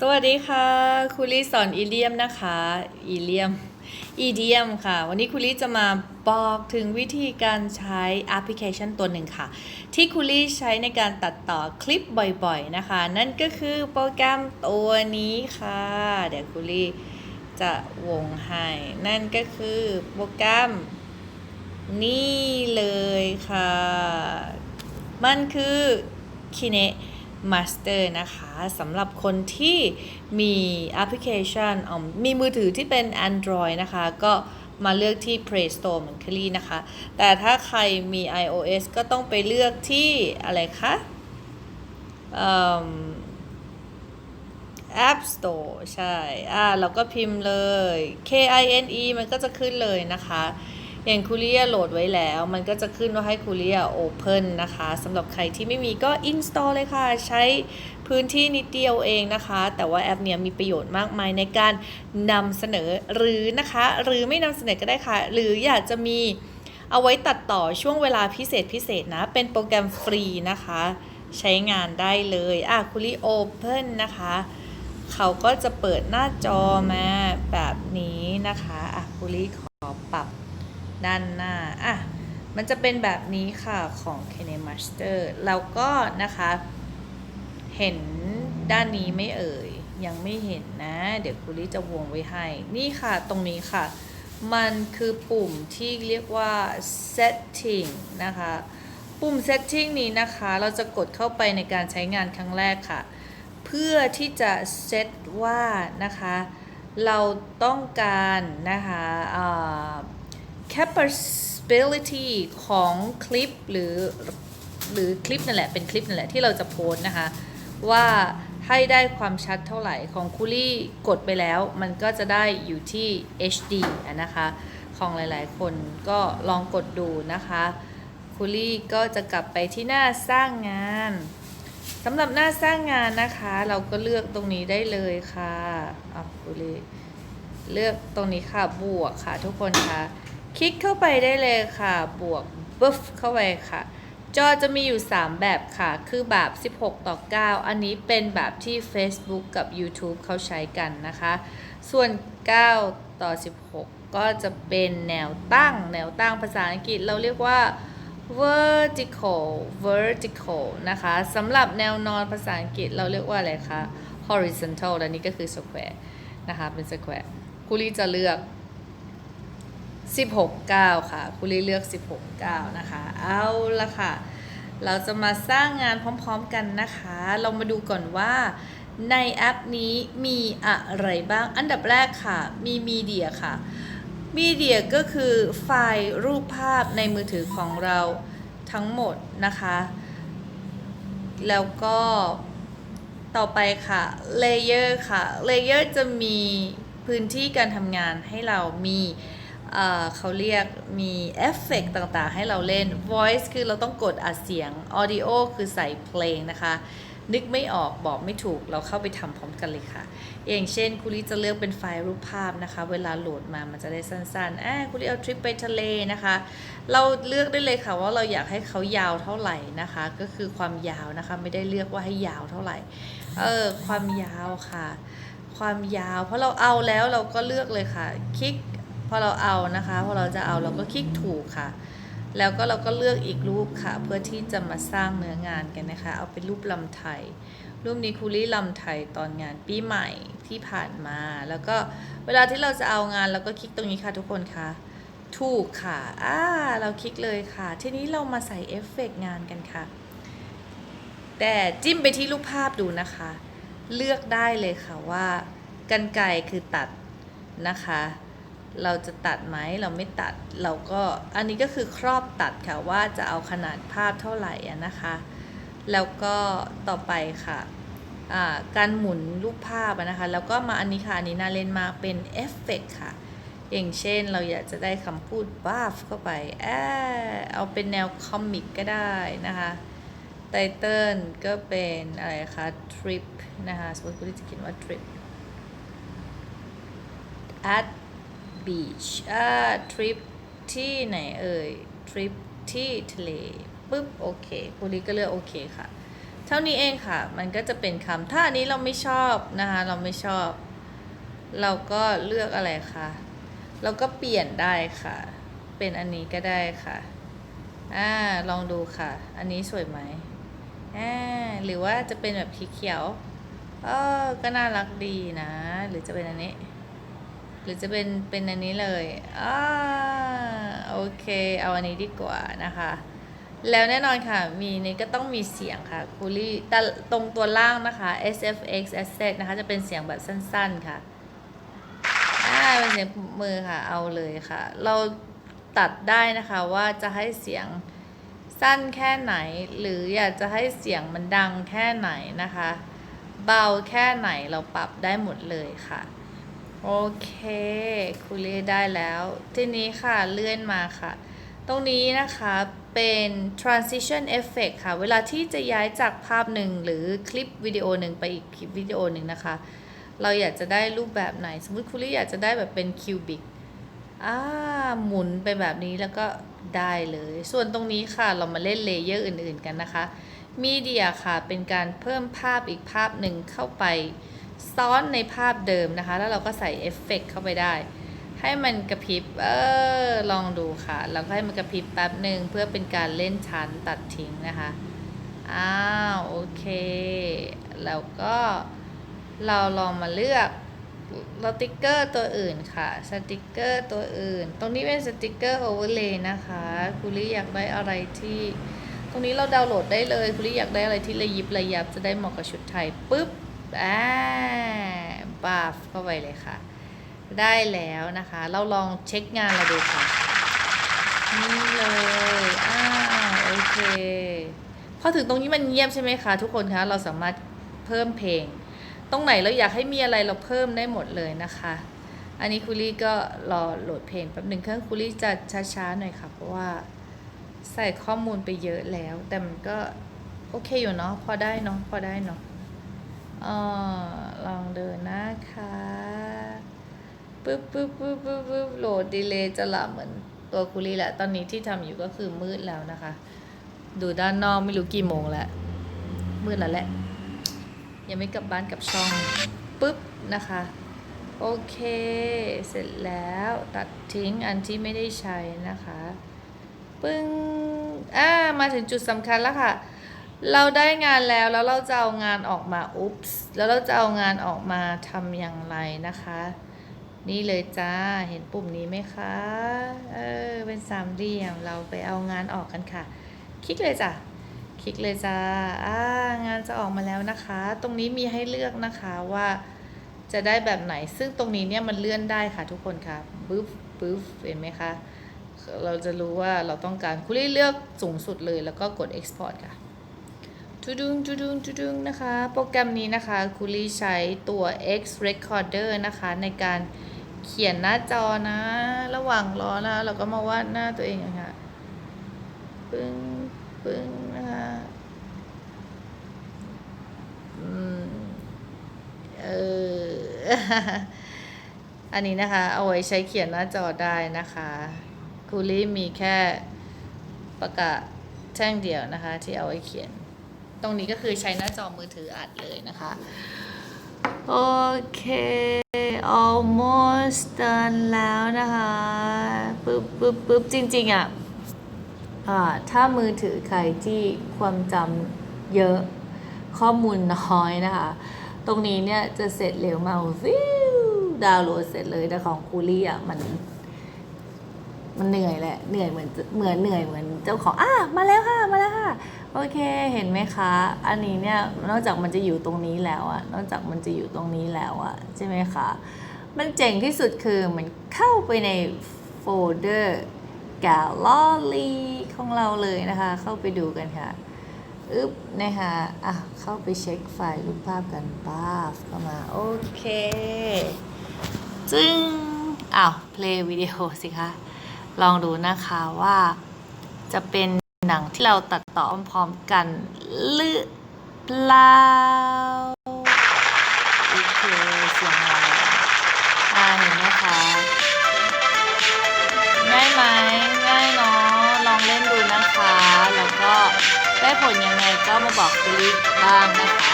สวัสดีค่ะครูลี่สอนอีเลียมนะคะอีเลียมอีเดียมค่ะ วันนี้ครูลี่จะมาบอกถึงวิธีการใช้แอปพลิเคชันตัวหนึ่งค่ะ ที่ครูลี่ใช้ในการตัดต่อคลิปบ่อยๆนะคะ นั่นก็คือโปรแกรมตัวนี้ค่ะ เดี๋ยวครูลี่จะวงให้นั่นก็คือโปรแกรมนี่เลยค่ะ มันคือ Kine Master นะคะสำหรับคนที่มีแอปพลิเคชันอ่อมีมือถือที่เป็น Android นะคะ ก็มาเลือกที่ Play Store เหมือนคลี่นะคะ แต่ถ้าใครมี iOS ก็ต้องไปเลือกที่อะไรคะอืม App Store ใช่ อ่าเราก็พิมพ์เลย K I N E มันก็จะขึ้นเลยนะคะ อย่างคูเรียโหลดไว้แล้ว มันก็จะขึ้นว่าให้คูเรีย Open นะคะสำหรับใครที่ไม่มีก็ Install เลยค่ะ ใช้พื้นที่นิดเดียวเองนะคะ แต่ว่าแอปเนี้ยมีประโยชน์มากมายในการนำเสนอหรือนะคะ หรือไม่นำเสนอก็ได้ค่ะ หรืออยากจะมีเอาไว้ตัดต่อช่วงเวลาพิเศษพิเศษนะ เป็นโปรแกรมฟรีนะคะ ใช้งานได้เลยอะคูเรีย Open นะคะ เขาก็จะเปิดหน้าจอมาแบบนี้นะคะอะคุรีขอปรับ ด้านหน้าอะมันจะเป็นแบบนี้ค่ะของ KineMaster แล้วก็นะคะ เห็นด้านนี้ไม่เอ่ย ยังไม่เห็นนะ เดี๋ยวคุรีจะวงไว้ให้ นี่ค่ะตรงนี้ค่ะ มันคือปุ่มที่เรียกว่า setting นะคะ ปุ่ม setting นี้นะคะ เราจะกดเข้าไปในการใช้งานครั้งแรกค่ะ เพื่อที่จะเซตว่านะคะ เราต้องการนะคะ capability ของคลิปหรือหรือคลิปนั่นแหละเป็นคลิปนั่นแหละที่เราจะโพสนะคะ ว่าให้ได้ความชัดเท่าไหร่ของคูลี่กดไปแล้ว มันก็จะได้อยู่ที่ HD นะคะของหลายๆ คนก็ลองกดดูนะคะคูลี่ก็จะกลับไปที่หน้าสร้างงานสำหรับหน้าสร้างงานนะคะ เราก็เลือกตรงนี้ได้เลยค่ะอะคุรีเลือกตรงนี้ค่ะบวกค่ะทุกคนค่ะ คลิกเข้าไปได้เลยค่ะ บวกบึฟเข้าไปค่ะ จอจะมีอยู่ 3 แบบค่ะ คือแบบ 16 ต่อ 9 อันนี้เป็นแบบที่ Facebook กับ YouTube เขาใช้กันนะคะ ส่วน 9 ต่อ 16 ก็จะเป็นแนวตั้ง แนวตั้งภาษาอังกฤษเราเรียกว่า vertical vertical นะคะสำหรับแนวนอนภาษาอังกฤษเราเรียกว่าอะไรคะ horizontal และนี่ก็คือ square นะคะ เป็น square คุรีจะเลือก 16 9 ค่ะคุรีเลือก 16 9 นะคะ เอาละค่ะ เราจะมาสร้างงานพร้อมๆกันนะคะ เรามาดูก่อนว่าในแอปนี้มีอะไรบ้าง อันดับแรกค่ะ มีมีเดียค่ะ มีเดียก็คือไฟล์รูปภาพในมือถือของเราทั้งหมดนะคะ แล้วก็ต่อไปค่ะ Layer ค่ะ Layer จะมีพื้นที่การทำงานให้เรามี เขาเรียกมีเอฟเฟกต่างๆ ให้เราเล่น Voice คือเราต้องกดอัดเสียง Audio คือใส่เพลงนะคะ นึกไม่ออกบอกไม่ถูกเราเข้าไปทำพร้อมกันเลยค่ะ อย่างเช่นคุริจะเลือกเป็นไฟล์รูปภาพนะคะ เวลาโหลดมามันจะได้สั้นๆอ่าคุริเอาทริปไปทะเลนะคะ เราเลือกได้เลยค่ะว่าเราอยากให้เขายาวเท่าไหร่นะคะ ก็คือความยาวนะคะไม่ได้เลือกว่าให้ยาวเท่าไหร่ เออความยาวค่ะ ความยาว เพราะเราเอาแล้วเราก็เลือกเลยค่ะคลิก อเราเอานะคะพอเราจะเอาเราก็คลิกถูกค่ะ แล้วก็เราก็เลือกอีกรูปค่ะ เพื่อที่จะมาสร้างเนื้องานกันนะคะ เอาเป็นรูปลำไทย รูปนี้คูลี่ลำไทยตอนงานปีใหม่ที่ผ่านมา แล้วก็เวลาที่เราจะเอางานเราก็คลิกตรงนี้ค่ะทุกคนคะถูกค่ะ อ่า เราคลิกเลยค่ะ ทีนี้เรามาใส่เอฟเฟกต์งานกันค่ะ แต่จิ้มไปที่รูปภาพดูนะคะ เลือกได้เลยค่ะว่ากันไกรคือตัดนะคะ เราจะตัดไหมเราไม่ตัดเราก็อันนี้ก็คือครอบตัดค่ะว่าจะเอาขนาดภาพเท่าไหร่นะคะ แล้วก็ต่อไปค่ะการหมุนรูปภาพนะคะแล้วก็มาอันนี้ค่ะอันนี้น่าเล่นมากเป็นเอฟเฟกค่ะ อย่างเช่นเราอยากจะได้คำพูดบ้าฟเข้าไปแอเอาเป็นแนวคอมิกก็ได้นะคะไตเติลก็เป็นอะไรคะ trip นะคะสมมติคุณจะเขียนว่า trip at beach อ่า trip ที่ไหนเอ่ย trip ที่ทะเลปุ๊บโอเคคุณลิก็เลือกโอเคค่ะ เท่านี้เองค่ะ มันก็จะเป็นคำถ้าอันนี้เราไม่ชอบนะคะเราไม่ชอบ เราก็เลือกอะไรคะเราก็เปลี่ยนได้ค่ะ เป็นอันนี้ก็ได้ค่ะอ่าลองดูค่ะ อันนี้สวยไหมอ่าหรือว่าจะเป็นแบบสีเขียวเออก็น่ารักดีนะ หรือจะเป็นอันนี้ หรือจะเป็นเป็นอันนี้เลยอ่าโอเค เอาอันนี้ดีกว่านะคะ แล้วแน่นอนค่ะ มีนี่ก็ต้องมีเสียงค่ะคูลี่แต่ตรงตัวล่างนะคะ SFX Asset นะคะ จะเป็นเสียงแบบสั้นๆค่ะอ่าเป็นเสียงมือค่ะ เอาเลยค่ะ เราตัดได้นะคะว่าจะให้เสียงสั้นแค่ไหน หรืออยากจะให้เสียงมันดังแค่ไหนนะคะ เบาแค่ไหนเราปรับได้หมดเลยค่ะ โอเคคูเล่ได้แล้ว ทีนี้ค่ะเลื่อนมาค่ะ ตรงนี้นะคะเป็น transition effect ค่ะ เวลาที่จะย้ายจากภาพหนึ่งหรือคลิปวิดีโอหนึ่งไปอีกคลิปวิดีโอหนึ่งนะคะ เราอยากจะได้รูปแบบไหน สมมติคุณลี่อยากจะได้แบบเป็นคิวบิกอ่าหมุนไปแบบนี้แล้วก็ได้เลย ส่วนตรงนี้ค่ะเรามาเล่นเลเยอร์อื่นๆกันนะคะมีเดียค่ะเป็นการเพิ่มภาพอีกภาพหนึ่งเข้าไป ซ้อนในภาพเดิมนะคะ แล้วเราก็ใส่เอฟเฟกต์เข้าไปได้ ให้มันกระพริบเออลองดูค่ะ แล้วก็ให้มันกระพริบแป๊บหนึ่งเพื่อเป็นการเล่นชั้นตัดทิ้งนะคะอ้าวโอเค แล้วก็เราลองมาเลือกสติกเกอร์ตัวอื่นค่ะ สติกเกอร์ตัวอื่น ตรงนี้เป็นสติกเกอร์โอเวอร์เลย์นะคะคุณลี่อยากได้อะไรที่ ตรงนี้เราดาวน์โหลดได้เลยคุณลี่อยากได้อะไรที่ระยิบระยับจะได้เหมาะกับชุดไทยปุ๊บ อ่าบาฟเข้าไปเลยค่ะ ได้แล้วนะคะ เราลองเช็คงานเราดูค่ะ นี่เลยอ่าโอเค พอถึงตรงนี้มันเงียบใช่ไหมคะ ทุกคนคะ เราสามารถเพิ่มเพลง ตรงไหนเราอยากให้มีอะไรเราเพิ่มได้หมดเลยนะคะ อันนี้คุลี่ก็รอโหลดเพลงแป๊บหนึ่งเครื่องคุลี่จะช้าๆหน่อยค่ะ เพราะว่าใส่ข้อมูลไปเยอะแล้ว แต่มันก็โอเคอยู่เนาะ พอได้เนาะ พอได้เนาะ ออลองเดินนะคะปึ๊บปึ๊บปึ๊บปึ๊บปึ๊บโหลดดีเลย์จะหลับเหมือนตัวคุรีแหละ ตอนนี้ที่ทำอยู่ก็คือมืดแล้วนะคะ ดูด้านนอกไม่รู้กี่โมงแล้ว มืดแล้วแหละ ยังไม่กลับบ้านกับช่องปึ๊บนะคะ โอเค เสร็จแล้วตัดทิ้งอันที่ไม่ได้ใช้นะคะ ปึ้ง อ่า มาถึงจุดสำคัญแล้วค่ะ เราได้งานแล้วแล้วเราจะเอางานออกมาอุ๊ปส์แล้วเราจะเอางานออกมาทำอย่างไรนะคะ นี่เลยจ้าเห็นปุ่มนี้ไหมคะเออเป็นสามเหลี่ยมเราไปเอางานออกกันค่ะ คลิกเลยจ้ะคลิกเลยจ้าอ่างานจะออกมาแล้วนะคะ ตรงนี้มีให้เลือกนะคะว่าจะได้แบบไหนซึ่งตรงนี้เนี่ยมันเลื่อนได้ค่ะทุกคนค่ะปึ๊บปึ๊บเห็นไหมคะเราจะรู้ว่าเราต้องการคุณเลือกสูงสุดเลยแล้วก็กด export ค่ะ ทุดุงทุดุงทุดุงนะคะ โปรแกรมนี้นะคะคุลี่ใช้ตัว X Recorder นะคะ ในการเขียนหน้าจอนะ ระหว่างรอนะ เราก็มาวาดหน้าตัวเองนะคะปึ้งปึ้งนะคะอืมเอออันนี้นะคะ เอาไว้ใช้เขียนหน้าจอได้นะคะคูลี่มีแค่ปากกาแท่งเดียวนะคะ ที่เอาไว้เขียน ตรงนี้ก็คือใช้หน้าจอมือถืออัดเลยนะคะ โอเค almost done แล้วนะคะปึ๊บปึ๊บปึ๊บจริง ๆ อะอ่าถ้ามือถือใครที่ความจำเยอะข้อมูลน้อยนะคะ ตรงนี้เนี่ยจะเสร็จเร็วมากวิวดาวน์โหลดเสร็จเลยแต่ของคูลี่อะมัน มันเหนื่อยแหละเหนื่อยเหมือนเหมือนเหนื่อยเหมือนเจ้าของอะมาแล้วค่ะมาแล้วค่ะโอเคเห็นไหมคะ อันนี้เนี่ยนอกจากมันจะอยู่ตรงนี้แล้วอะนอกจากมันจะอยู่ตรงนี้แล้วอะใช่ไหมคะมันเจ๋งที่สุดคือมันเข้าไปในโฟลเดอร์ Gallery ของเราเลยนะคะ เข้าไปดูกันค่ะอึ๊บนะคะอะเข้าไปเช็คไฟล์รูปภาพกันป้าบเข้ามา โอเค จึงอ้าวเพลย์วิดีโอสิคะ ลองดูนะคะว่าจะเป็นหนังที่เราตัดต่อพร้อมๆกันหรือเปล่าโอเคเสียงอะไรอ่าเห็นไหมคะง่ายไหมง่ายเนาะลองเล่นดูนะคะ แล้วก็ได้ผลยังไงก็มาบอกคลิบ้างนะคะ